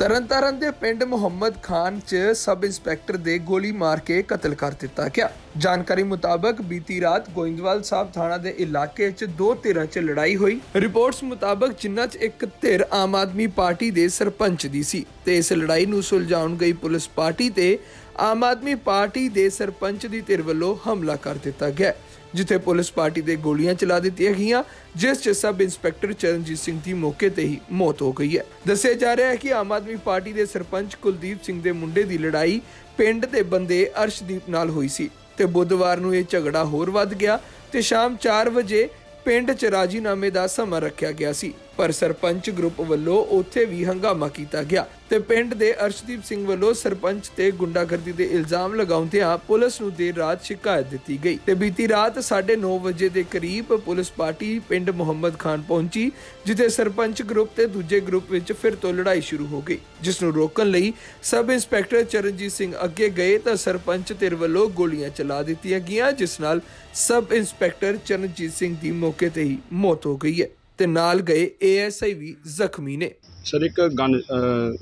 ਤਰਨਤਾਰਨ ਦੇ ਪਿੰਡ ਮੁਹੰਮਦ ਖਾਨ 'ਚ ਸਬ ਇੰਸਪੈਕਟਰ ਦੇ ਗੋਲੀ ਮਾਰ ਕੇ ਕਤਲ ਕਰ ਦਿੱਤਾ ਗਿਆ। ਜਾਣਕਾਰੀ ਮੁਤਾਬਕ ਬੀਤੀ ਰਾਤ ਗੋਇੰਦਵਾਲ ਸਾਹਿਬ ਥਾਣਾ ਦੇ ਇਲਾਕੇ 'ਚ ਦੋ ਧਿਰਾਂ 'ਚ ਲੜਾਈ ਹੋਈ। ਰਿਪੋਰਟਸ ਮੁਤਾਬਕ ਜਿਨ੍ਹਾਂ 'ਚ ਇੱਕ ਧਿਰ ਆਮ ਆਦਮੀ ਪਾਰਟੀ ਦੇ ਸਰਪੰਚ ਦੀ ਸੀ ਤੇ ਇਸ ਲੜਾਈ ਨੂੰ ਸੁਲਝਾਉਣ ਗਈ ਪੁਲਿਸ ਪਾਰਟੀ ਤੇ ਆਮ ਆਦਮੀ ਪਾਰਟੀ ਦੇ ਸਰਪੰਚ ਦੀ ਧਿਰ ਵੱਲੋਂ ਹਮਲਾ ਕਰ ਦਿੱਤਾ ਗਿਆ ਜਿੱਥੇ ਪੁਲਿਸ ਪਾਰਟੀ ਦੇ ਗੋਲੀਆਂ ਚਲਾ ਦਿੱਤੀਆਂ ਗਈਆਂ, ਜਿਸ 'ਚ ਸਬ ਇੰਸਪੈਕਟਰ ਚਰਨਜੀਤ ਸਿੰਘ ਦੀ ਮੌਕੇ ਤੇ ਹੀ ਮੌਤ ਹੋ ਗਈ ਹੈ। ਦੱਸਿਆ ਜਾ ਰਿਹਾ ਹੈ ਕਿ ਆਮ ਆਦਮੀ ਪਾਰਟੀ ਦੇ ਸਰਪੰਚ ਕੁਲਦੀਪ ਸਿੰਘ ਦੇ ਮੁੰਡੇ ਦੀ ਲੜਾਈ ਪਿੰਡ ਦੇ ਬੰਦੇ ਅਰਸ਼ਦੀਪ ਨਾਲ ਹੋਈ ਸੀ। ਤੇ ਬੁੱਧਵਾਰ ਨੂੰ ਇਹ ਝਗੜਾ ਹੋਰ ਵੱਧ ਗਿਆ ਤੇ ਸ਼ਾਮ 4 ਵਜੇ ਪਿੰਡ 'ਚ ਰਾਜੀਨਾਮੇ ਦਾ ਸਮਾਂ ਰੱਖਿਆ ਗਿਆ ਸੀ। ਪਰ ਸਰਪੰਚ ਗਰੁੱਪ ਵੱਲੋਂ ਉੱਥੇ ਵੀ ਹੰਗਾਮਾ ਕੀਤਾ ਗਿਆ ਤੇ ਪਿੰਡ ਦੇ ਅਰਸ਼ਦੀਪ ਸਿੰਘ ਵੱਲੋਂ ਸਰਪੰਚ ਤੇ ਗੁੰਡਾਗਰਦੀ ਦੇ ਇਲਜ਼ਾਮ ਲਗਾਉਂਦਿਆਂ ਪੁਲਿਸ ਨੂੰ ਦੇਰ ਰਾਤ ਸ਼ਿਕਾਇਤ ਦਿੱਤੀ ਗਈ ਤੇ ਬੀਤੀ ਰਾਤ 9:30 ਵਜੇ ਦੇ ਕਰੀਬ ਪੁਲਿਸ ਪਾਰਟੀ ਪਿੰਡ ਮੁਹੰਮਦ ਖਾਨ ਪਹੁੰਚੀ, ਜਿੱਥੇ ਸਰਪੰਚ ਗਰੁੱਪ ਤੇ ਦੂਜੇ ਗਰੁੱਪ ਵਿੱਚ ਫਿਰ ਤੋਂ ਲੜਾਈ ਸ਼ੁਰੂ ਹੋ ਗਈ, ਜਿਸ ਨੂੰ ਰੋਕਣ ਲਈ ਸਬ ਇੰਸਪੈਕਟਰ ਚਰਨਜੀਤ ਸਿੰਘ ਅੱਗੇ ਗਏ ਤਾਂ ਸਰਪੰਚ ਧਿਰ ਵੱਲੋਂ ਗੋਲੀਆਂ ਚਲਾ ਦਿੱਤੀਆਂ ਗਈਆਂ, ਜਿਸ ਨਾਲ ਸਬ ਇੰਸਪੈਕਟਰ ਚਰਨਜੀਤ ਸਿੰਘ ਦੀ ਮੌਕੇ ਤੇ ਹੀ ਮੌਤ ਹੋ ਗਈ ਹੈ। ਤੇ ਨਾਲ ਗਏ ਏਐਸਆਈ ਵੀ ਜ਼ਖਮੀ ਨੇ। ਸਰ ਇੱਕ ਗਨ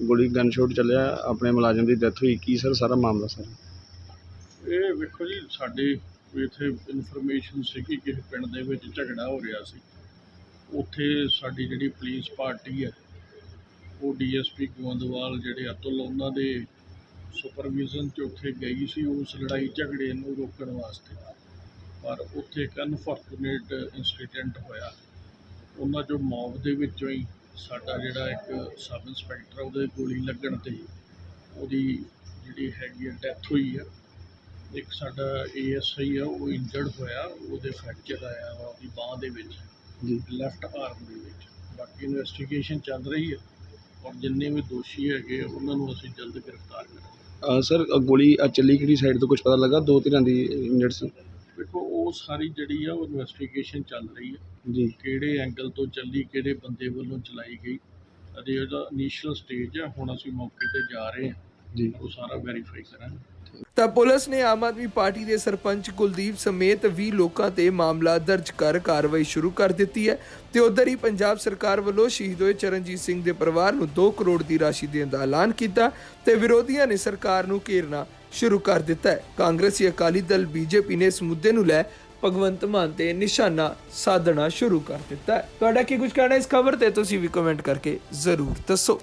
ਗੋਲੀ ਗਨ ਸ਼ਾਟ ਚੱਲਿਆ ਆਪਣੇ ਮੁਲਾਜ਼ਮ ਦੀ ਡੈਥ ਹੋਈ। ਕੀ ਸਰ ਸਾਰਾ ਮਾਮਲਾ ਸਰ? ਇਹ ਵੇਖੋ ਜੀ ਸਾਡੇ ਇੱਥੇ ਇਨਫੋਰਮੇਸ਼ਨ ਸੀ ਕਿ ਕਿਸੇ ਪਿੰਡ ਦੇ ਵਿੱਚ ਝਗੜਾ ਹੋ ਰਿਹਾ ਸੀ। ਉੱਥੇ ਸਾਡੀ ਜਿਹੜੀ ਪੁਲਿਸ ਪਾਰਟੀ ਹੈ ਉਹ ਡੀਐਸਪੀ ਗੋਂਦਵਾਲ ਜਿਹੜੇ ਅਤੁਲ ਉਹਨਾਂ ਦੇ ਸੁਪਰਵਿਜ਼ਨ 'ਚ ਉੱਥੇ ਗਈ ਸੀ। ਉਸ ਲੜਾਈ ਝਗੜੇ ਨੂੰ ਰੋਕਣ ਵਾਸਤੇ। ਪਰ ਉੱਥੇ ਇੱਕ ਅਨਫੋਰਚੂਨੇਟ ਇਨਸੀਡੈਂਟ ਹੋਇਆ। ਉਹਨਾਂ ਚੋਂ ਮੌਬ ਦੇ ਵਿੱਚੋਂ ਹੀ ਸਾਡਾ ਜਿਹੜਾ ਇੱਕ ਸਬ ਇੰਸਪੈਕਟਰ ਉਹਦੇ ਗੋਲੀ ਲੱਗਣ ਤੇ ਉਹਦੀ ਜਿਹੜੀ ਹੈਗੀ ਆ ਡੈਥ ਹੋਈ ਆ। ਇੱਕ ਸਾਡਾ ਏਐਸਆਈ ਆ ਉਹ ਇੰਜਰਡ ਹੋਇਆ ਉਹਦੇ ਫ੍ਰੈਕਚਰ ਆਇਆ ਵਾ ਉਹਦੀ ਬਾਹ ਦੇ ਵਿੱਚ ਜੀ। ਲੈਫਟ ਆਰਮ ਦੇ ਵਿੱਚ। ਬਾਕੀ ਇਨਵੈਸਟੀਗੇਸ਼ਨ ਚੱਲ ਰਹੀ ਹੈ ਔਰ ਜਿੰਨੇ ਵੀ ਦੋਸ਼ੀ ਹੈਗੇ ਉਹਨਾਂ ਨੂੰ ਅਸੀਂ ਜਲਦ ਗ੍ਰਿਫਤਾਰ ਕਰਾਂਗੇ। ਸਰ ਗੋਲੀ ਚੱਲੀ ਕਿਹੜੀ ਸਾਈਡ ਤੋਂ? ਕੁਝ ਪਤਾ ਲੱਗਾ? ਦੋ ਧਿਰਾਂ ਦੀ ਇੰਜਰਡ ਸੀ। ਉਹ ਸਾਰੀ ਜਿਹੜੀ ਆ ਉਹ ਇਨਵੈਸਟੀਗੇਸ਼ਨ ਚੱਲ ਰਹੀ ਹੈ ਜੀ। ਕਿਹੜੇ ਐਂਗਲ ਤੋਂ ਚੱਲੀ ਕਿਹੜੇ ਬੰਦੇ ਵੱਲੋਂ ਚਲਾਈ ਗਈ। ਅਜੇ ਉਹਦਾ ਇਨੀਸ਼ੀਅਲ ਸਟੇਜ ਆ ਹੁਣ ਅਸੀਂ ਮੌਕੇ ਤੇ ਜਾ ਰਹੇ ਹਾਂ ਜੀ। ਉਹ ਸਾਰਾ ਵੈਰੀਫਾਈ ਕਰਾਂਗੇ। ਤਾਂ ਪੁਲਿਸ ਨੇ ਆਮ ਆਦਮੀ ਪਾਰਟੀ ਦੇ ਸਰਪੰਚ ਕੁਲਦੀਪ ਸਮੇਤ 20 ਲੋਕਾਂ ਤੇ ਮਾਮਲਾ ਦਰਜ ਕਰ ਕਾਰਵਾਈ ਸ਼ੁਰੂ ਕਰ ਦਿੱਤੀ ਹੈ ਤੇ ਉਧਰ ਹੀ ਪੰਜਾਬ ਸਰਕਾਰ ਵੱਲੋਂ ਸ਼ਹੀਦ ਹੋਏ ਚਰਨਜੀਤ ਸਿੰਘ ਦੇ ਪਰਿਵਾਰ ਨੂੰ 2 ਕਰੋੜ ਦੀ ਰਾਸ਼ੀ ਦੇਣ ਦਾ ਐਲਾਨ ਕੀਤਾ ਤੇ ਵਿਰੋਧੀਆਂ ਨੇ ਸਰਕਾਰ ਨੂੰ ਘੇਰਨਾ ਸ਼ੁਰੂ ਕਰ ਦਿੱਤਾ ਹੈ। ਕਾਂਗਰਸੀ ਅਕਾਲੀ ਦਲ ਬੀਜੇਪੀ ਨੇ ਇਸ ਮੁੱਦੇ ਨੂੰ ਲੈ ਭਗਵੰਤ ਮਾਨ ਤੇ ਨਿਸ਼ਾਨਾ ਸਾਧਣਾ ਸ਼ੁਰੂ ਕਰ ਦਿੱਤਾ ਹੈ। ਤੁਹਾਡਾ ਕੀ ਕੁਝ ਕਹਿਣਾ ਇਸ ਖਬਰ ਤੇ? ਤੁਸੀਂ ਵੀ ਕਮੈਂਟ ਕਰਕੇ ਜ਼ਰੂਰ ਦੱਸੋ।